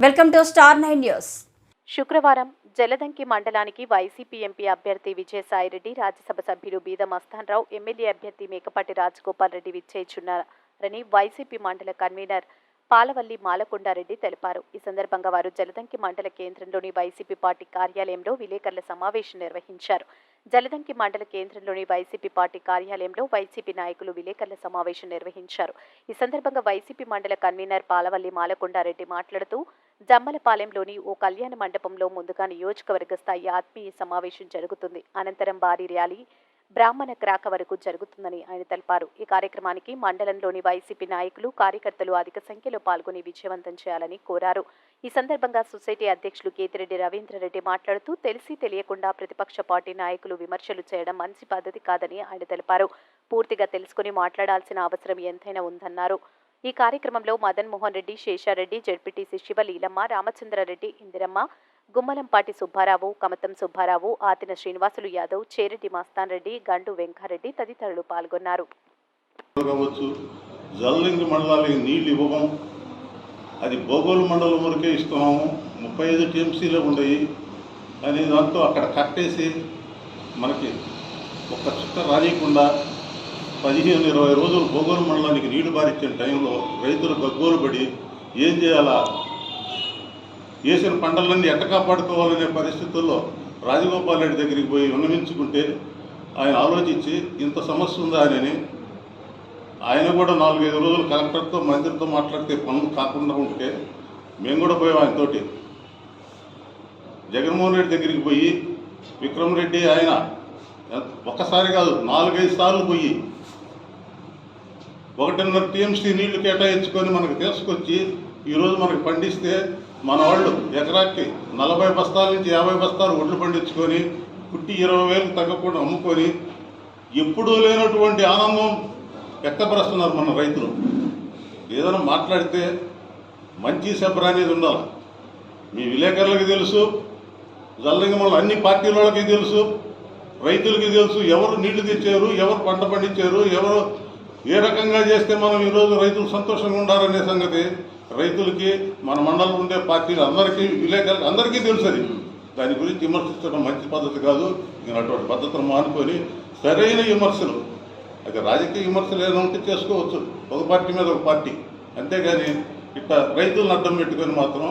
Welcome to star nine news. శుక్రవారం జలదంకి మండలానికి YCP MP అభ్యర్థి విజయసాయిరెడ్డి రాజ్యసభ సభ్యులు బీద మస్తాన్రావు ఎమ్మెల్యే అభ్యర్థి మేకపాటి రాజగోపాల్ రెడ్డి విచ్చేచున్నారని వైసీపీ మండల కన్వీనర్ పాలవల్లి మాలకొండారెడ్డి తెలిపారు. ఈ సందర్భంగా వారు జలదంకి మండల కేంద్రంలోని వైసీపీ పార్టీ కార్యాలయంలో విలేకరుల సమావేశం నిర్వహించారు. జలదంకి మండల కేంద్రంలోని వైసీపీ పార్టీ కార్యాలయంలో వైసీపీ నాయకులు విలేకరుల సమావేశం నిర్వహించారు. ఈ సందర్భంగా వైసీపీ మండల కన్వీనర్ పాలవల్లి మాలకొండారెడ్డి మాట్లాడుతూ జమ్మలపాలెంలోని ఓ కళ్యాణ మండపంలో ముందుగా నియోజకవర్గ స్థాయి ఆత్మీయ సమావేశం జరుగుతుంది. అనంతరం భారీ ర్యాలీ బ్రాహ్మణ క్రాక వరకు జరుగుతుందని ఆయన తెలిపారు. ఈ కార్యక్రమానికి మండలంలోని వైసీపీ నాయకులు కార్యకర్తలు అధిక సంఖ్యలో పాల్గొని విజయవంతం చేయాలని కోరారు. ఈ సందర్భంగా సొసైటీ అధ్యక్షులు కేతిరెడ్డి రవీంద్రరెడ్డి మాట్లాడుతూ తెలిసి తెలియకుండా ప్రతిపక్ష పార్టీ నాయకులు విమర్శలు చేయడం మంచి పద్ధతి కాదని ఆయన తెలిపారు. పూర్తిగా తెలుసుకుని మాట్లాడాల్సిన అవసరం ఎంతైనా ఉందన్నారు. ఈ కార్యక్రమంలో మదన్ మోహన్ రెడ్డి శేషారెడ్డి జడ్పీటీసీ శివలీలమ్మ రామచంద్రారెడ్డి ఇందిరమ్మ గుమ్మలంపాటి సుబ్బారావు కమతం సుబ్బారావు ఆతిన శ్రీనివాసులు యాదవ్ చేరెడ్డి మస్తాన్ రెడ్డి గండు వెంకారెడ్డి తదితరులు పాల్గొన్నారు. జల్లింగ్ మండలానికి నీళ్ళు ఇవ్వము. అది బోగోలు మండలం వరకే ఇస్తున్నాము. ముప్పై ఐదు టీఎంసీలో ఉండయి. అని దాంతో అక్కడ కట్టేసి మనకి ఒక్క చుక్క రానియకుండా పదిహేను ఇరవై రోజులు బోగోలు మండలానికి నీళ్ళు బారించిన టైంలో రైతులు గగ్గోలు పడి ఏం చేయాలా? వేసిన పంటలన్నీ ఎట్ట కాపాడుకోవాలనే పరిస్థితుల్లో రాజగోపాల్ రెడ్డి దగ్గరికి పోయి విన్నవించుకుంటే ఆయన ఆలోచించి ఇంత సమస్య ఉందా? అని ఆయన కూడా నాలుగైదు రోజులు కలెక్టర్తో మంత్రితో మాట్లాడితే పనులు కాకుండా ఉంటే మేము కూడా పోయాం ఆయనతోటి జగన్మోహన్ రెడ్డి దగ్గరికి పోయి విక్రమ్ రెడ్డి ఆయన ఒక్కసారి కాదు నాలుగైదు సార్లు పోయి ఒకటిన్నర టీఎంసీ నీళ్ళు కేటాయించుకొని మనకు తీసుకొచ్చి ఈరోజు మనకు పండిస్తే మన వాళ్ళు ఎకరాకి నలభై బస్తాల నుంచి యాభై బస్తాలు ఒడ్లు పండించుకొని పుట్టి ఇరవై వేలు తగ్గకుండా అమ్ముకొని ఎప్పుడూ లేనటువంటి ఆనందం వ్యక్తపరుస్తున్నారు మన రైతులు. ఏదైనా మాట్లాడితే మంచి శబ్ర అనేది ఉండాలి. మీ విలేకరులకి తెలుసు జల్లింగంలో అన్ని పార్టీల వాళ్ళకి తెలుసు రైతులకి తెలుసు ఎవరు నీళ్ళు తెచ్చారు ఎవరు పంట పండించారు ఎవరు ఏ రకంగా చేస్తే మనం ఈరోజు రైతులు సంతోషంగా ఉండాలనే సంగతి రైతులకి మన మండలం ఉండే పార్టీలు అందరికీ విలేకరులు అందరికీ తెలుసు దాని గురించి విమర్శించడం మంచి పద్ధతి కాదు. నేను అటువంటి పద్ధతులు మానుకొని సరైన విమర్శలు అయితే రాజకీయ విమర్శలు ఏదైనా ఉంటే చేసుకోవచ్చు. ఒక పార్టీ మీద ఒక పార్టీ. అంతేగాని ఇట్లా రైతులను అడ్డం పెట్టుకొని మాత్రం